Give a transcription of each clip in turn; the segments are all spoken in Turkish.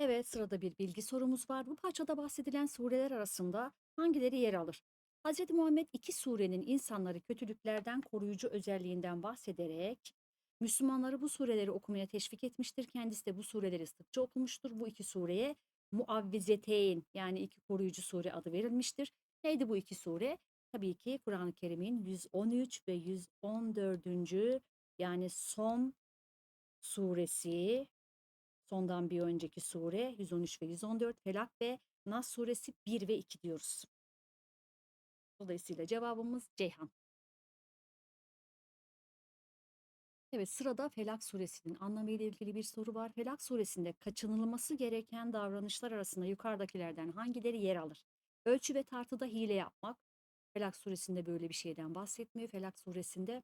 Evet, sırada bir bilgi sorumuz var. Bu parçada bahsedilen sureler arasında hangileri yer alır? Hz. Muhammed iki surenin insanları kötülüklerden koruyucu özelliğinden bahsederek Müslümanları bu sureleri okumaya teşvik etmiştir. Kendisi de bu sureleri sıkça okumuştur. Bu iki sureye Muavvizeteyn yani iki koruyucu sure adı verilmiştir. Neydi bu iki sure? Tabii ki Kur'an-ı Kerim'in 113 ve 114. yani son suresi Sondan bir önceki sure 113 ve 114 Felak ve Nas suresi 1 ve 2 diyoruz. Dolayısıyla cevabımız Ceyhan. Evet sırada Felak suresinin anlamıyla ilgili bir soru var. Felak suresinde kaçınılması gereken davranışlar arasında yukarıdakilerden hangileri yer alır? Ölçü ve tartıda hile yapmak. Felak suresinde böyle bir şeyden bahsetmiyor. Felak suresinde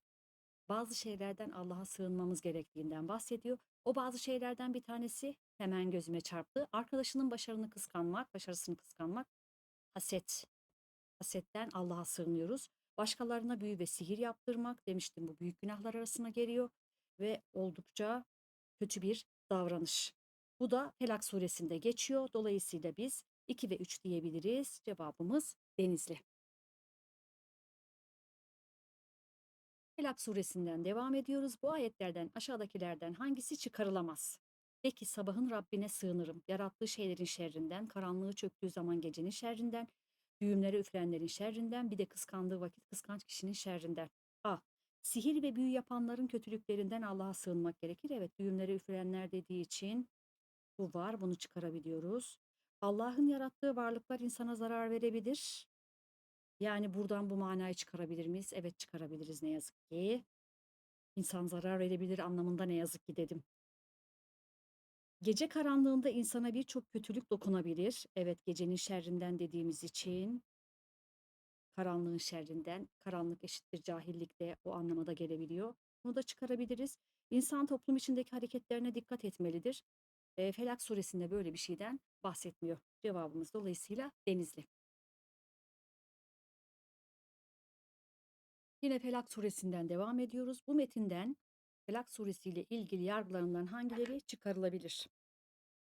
bazı şeylerden Allah'a sığınmamız gerektiğinden bahsediyor. O bazı şeylerden bir tanesi hemen gözüme çarptı. Arkadaşının başarını kıskanmak, başarısını kıskanmak, haset. Hasetten Allah'a sığınıyoruz. Başkalarına büyü ve sihir yaptırmak demiştim bu büyük günahlar arasına geliyor ve oldukça kötü bir davranış. Bu da Felak suresinde geçiyor. Dolayısıyla biz 2 ve 3 diyebiliriz. Cevabımız Denizli. Felak suresinden devam ediyoruz. Bu ayetlerden aşağıdakilerden hangisi çıkarılamaz? De sabahın Rabbine sığınırım. Yarattığı şeylerin şerrinden, karanlığı çöktüğü zaman gecenin şerrinden, düğümlere üflenlerin şerrinden, bir de kıskandığı vakit kıskanç kişinin şerrinden. A. Sihir ve büyü yapanların kötülüklerinden Allah'a sığınmak gerekir. Evet düğümlere üflenler dediği için bu var. Bunu çıkarabiliyoruz. Allah'ın yarattığı varlıklar insana zarar verebilir. Yani buradan bu manayı çıkarabilir miyiz? Evet çıkarabiliriz ne yazık ki. İnsan zarar verebilir anlamında ne yazık ki dedim. Gece karanlığında insana birçok kötülük dokunabilir. Evet gecenin şerrinden dediğimiz için karanlığın şerrinden, karanlık eşittir cahillik de o anlamada gelebiliyor. Bunu da çıkarabiliriz. İnsan toplum içindeki hareketlerine dikkat etmelidir. E, Felak suresinde böyle bir şeyden bahsetmiyor. Cevabımız dolayısıyla denizli. Yine Felak suresinden devam ediyoruz. Bu metinden Felak suresiyle ilgili yargılarından hangileri çıkarılabilir?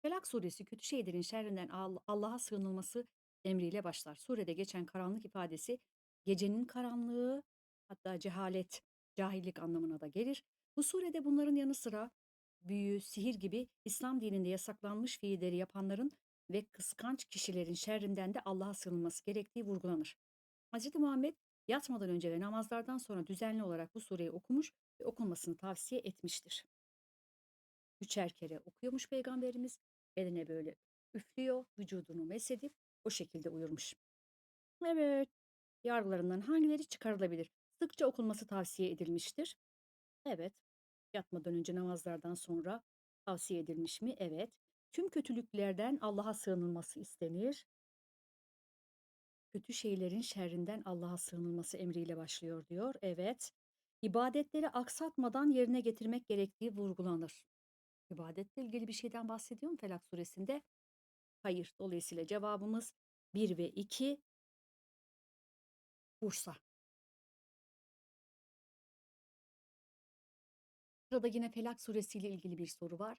Felak suresi kötü şeylerin şerrinden All- Allah'a sığınılması emriyle başlar. Surede geçen karanlık ifadesi gecenin karanlığı hatta cehalet, cahillik anlamına da gelir. Bu surede bunların yanı sıra büyü, sihir gibi İslam dininde yasaklanmış fiilleri yapanların ve kıskanç kişilerin şerrinden de Allah'a sığınılması gerektiği vurgulanır. Hz. Muhammed yatmadan önce ve namazlardan sonra düzenli olarak bu sureyi okumuş ve okunmasını tavsiye etmiştir. Üçer kere okuyormuş peygamberimiz. Eline böyle üflüyor, vücudunu mesedip o şekilde uyurmuş. Evet, yargılarından hangileri çıkarılabilir? Sıkça okunması tavsiye edilmiştir. Evet, yatmadan önce namazlardan sonra tavsiye edilmiş mi? Evet. Tüm kötülüklerden Allah'a sığınılması istenir. Kötü şeylerin şerrinden Allah'a sığınılması emriyle başlıyor diyor. Evet. İbadetleri aksatmadan yerine getirmek gerektiği vurgulanır. İbadetle ilgili bir şeyden bahsediyor mu Felak suresinde? Hayır. Dolayısıyla cevabımız 1 ve 2 Bursa. Sırada yine Felak suresiyle ilgili bir soru var.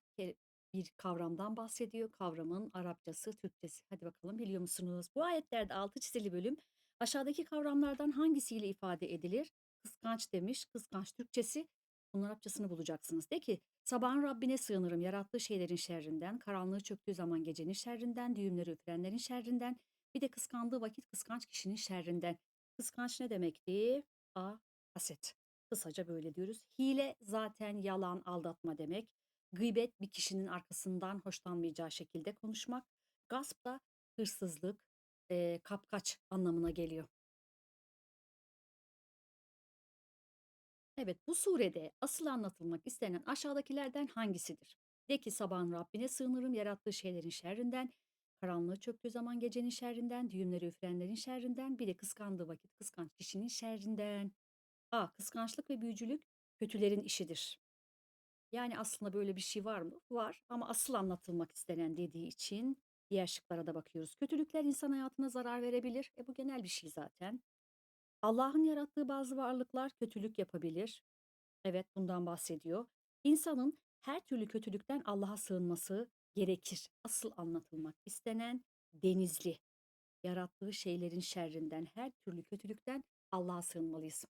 Bir kavramdan bahsediyor. Kavramın Arapçası, Türkçesi. Hadi bakalım biliyor musunuz? Bu ayetlerde altı çizili bölüm aşağıdaki kavramlardan hangisiyle ifade edilir? Kıskanç demiş. Kıskanç Türkçesi. Bunun Arapçasını bulacaksınız. De ki sabahın Rabbine sığınırım. Yarattığı şeylerin şerrinden, karanlığı çöktüğü zaman gecenin şerrinden, düğümleri üflenlerin şerrinden, bir de kıskandığı vakit kıskanç kişinin şerrinden. Kıskanç ne demekti? A. Haset. Kısaca böyle diyoruz. Hile zaten yalan, aldatma demek. Gıybet bir kişinin arkasından hoşlanmayacağı şekilde konuşmak. Gasp da hırsızlık, eee, kapkaç anlamına geliyor. Evet, bu surede asıl anlatılmak istenen aşağıdakilerden hangisidir? De ki sabahın Rabbine sığınırım yarattığı şeylerin şerrinden, karanlığı çöktüğü zaman gecenin şerrinden, düğümleri üfleyenlerin şerrinden, bir de kıskandığı vakit kıskanç kişinin şerrinden. A. Kıskançlık ve büyücülük kötülerin işidir. Yani aslında böyle bir şey var mı? Var ama asıl anlatılmak istenen dediği için diğer şıklara da bakıyoruz. Kötülükler insan hayatına zarar verebilir. E bu genel bir şey zaten. Allah'ın yarattığı bazı varlıklar kötülük yapabilir. Evet bundan bahsediyor. İnsanın Her türlü kötülükten Allah'a sığınması gerekir. Asıl anlatılmak istenen Denizli. Yarattığı şeylerin şerrinden, her türlü kötülükten Allah'a sığınmalıyız.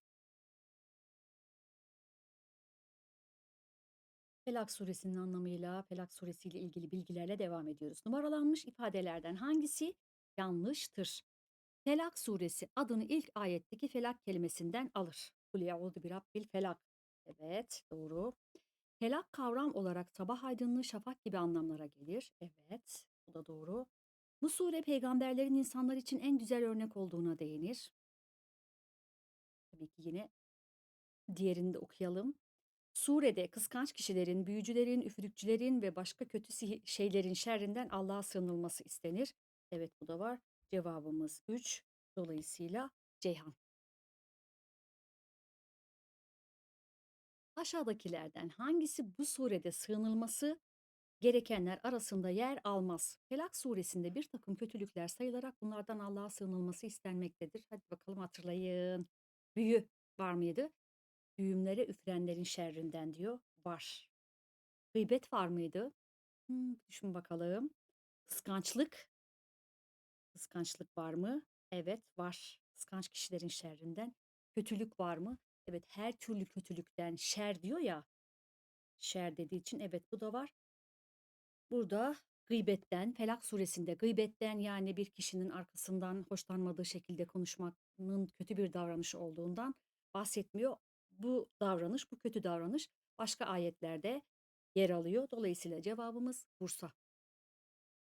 Felak suresinin anlamıyla Felak suresiyle ilgili bilgilerle devam ediyoruz. Numaralanmış ifadelerden hangisi yanlıştır? Felak suresi adını ilk ayetteki felak kelimesinden alır. Kul ya'udu bi rabbil felak. Evet, doğru. Felak kavram olarak sabah aydınlığı şafak gibi anlamlara gelir. Evet, bu da doğru. Bu sure peygamberlerin insanlar için en güzel örnek olduğuna değinir. Tabii ki yine diğerini de okuyalım. Surede kıskanç kişilerin, büyücülerin, üfürükçülerin ve başka kötü şeylerin şerrinden Allah'a sığınılması istenir. Evet bu da var. Cevabımız 3. Dolayısıyla Ceyhan. Aşağıdakilerden hangisi bu surede sığınılması gerekenler arasında yer almaz? Felak suresinde bir takım kötülükler sayılarak bunlardan Allah'a sığınılması istenmektedir. Hadi bakalım hatırlayın. Büyü var mıydı? Düğümlere üfrenlerin şerrinden diyor. Var. Gıybet var mıydı? Hmm, düşün bakalım. Kıskançlık. Kıskançlık var mı? Evet var. Kıskanç kişilerin şerrinden. Kötülük var mı? Evet her türlü kötülükten şer diyor ya. Şer dediği için evet bu da var. Burada gıybetten, Felak suresinde gıybetten yani bir kişinin arkasından hoşlanmadığı şekilde konuşmanın kötü bir davranış olduğundan bahsetmiyor. Bu davranış, bu kötü davranış başka ayetlerde yer alıyor. Dolayısıyla cevabımız Bursa.